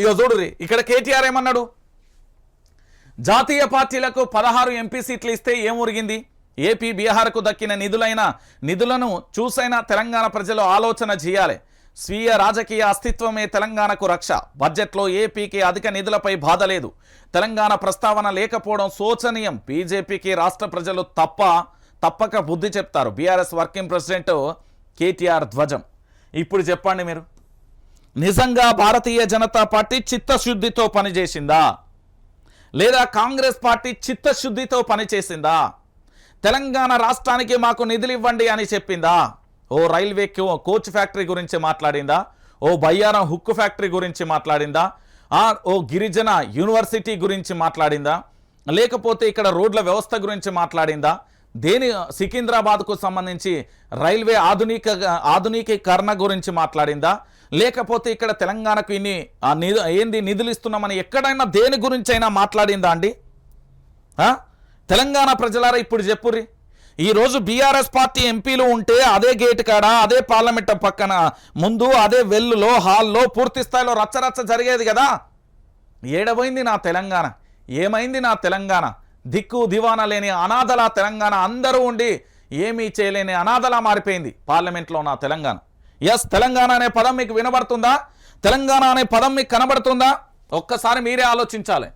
ఇక చూడురి ఇక్కడ కేటీఆర్ ఏమన్నాడు? జాతీయ పార్టీలకు పదహారు ఎంపీ సీట్లు ఇస్తే ఏం ఒరిగింది? ఏపీ బీహార్కు దక్కిన నిధులైన నిధులను చూసైనా తెలంగాణ ప్రజలు ఆలోచన చేయాలి. స్వీయ రాజకీయ అస్తిత్వమే తెలంగాణకు రక్ష. బడ్జెట్లో ఏపీకి అధిక నిధులపై బాధ లేదు. తెలంగాణ ప్రస్తావన లేకపోవడం శోచనీయం. బీజేపీకి రాష్ట్ర ప్రజలు తప్ప తప్పక బుద్ధి చెప్తారు. బీఆర్ఎస్ వర్కింగ్ ప్రెసిడెంట్ కేటీఆర్ ధ్వజం. ఇప్పుడు చెప్పండి మీరు. నిజంగా భారతీయ జనతా పార్టీ చిత్తశుద్ధితో పనిచేసిందా? లేదా కాంగ్రెస్ పార్టీ చిత్తశుద్ధితో పనిచేసిందా? తెలంగాణ రాష్ట్రానికి మాకు నిధులు ఇవ్వండి అని చెప్పిందా? ఓ రైల్వే కోచ్ ఫ్యాక్టరీ గురించి మాట్లాడిందా? ఓ బయ్యారం హుక్కు ఫ్యాక్టరీ గురించి మాట్లాడిందా? ఓ గిరిజన యూనివర్సిటీ గురించి మాట్లాడిందా? లేకపోతే ఇక్కడ రోడ్ల వ్యవస్థ గురించి మాట్లాడిందా? దేని సికింద్రాబాద్కు సంబంధించి రైల్వే ఆధునిక ఆధునికీకరణ గురించి మాట్లాడిందా? లేకపోతే ఇక్కడ తెలంగాణకు ఇన్ని ఆ, నిధు ఏంది నిధులు ఇస్తున్నామని ఎక్కడైనా దేని గురించి అయినా మాట్లాడిందా అండి? తెలంగాణ ప్రజలారా ఇప్పుడు చెప్పుర్రి. ఈరోజు బీఆర్ఎస్ పార్టీ ఎంపీలు ఉంటే అదే గేట్ కాడ అదే పార్లమెంట్ పక్కన ముందు అదే వెల్లులో హాల్లో పూర్తి స్థాయిలో రచ్చరచ్చ జరిగేది కదా. ఏడబోయింది నా తెలంగాణ ఏమైంది నా తెలంగాణ? దిక్కు దివానా లేని అనాథల తెలంగాణ అందరూ ఉండి ఏమీ చేయలేని అనాథలా మారిపోయింది పార్లమెంట్లో నా తెలంగాణ. ఎస్ తెలంగాణ అనే పదం మీకు వినబడుతుందా? తెలంగాణ అనే పదం మీకు కనబడుతుందా? ఒక్కసారి మీరే ఆలోచించాలి.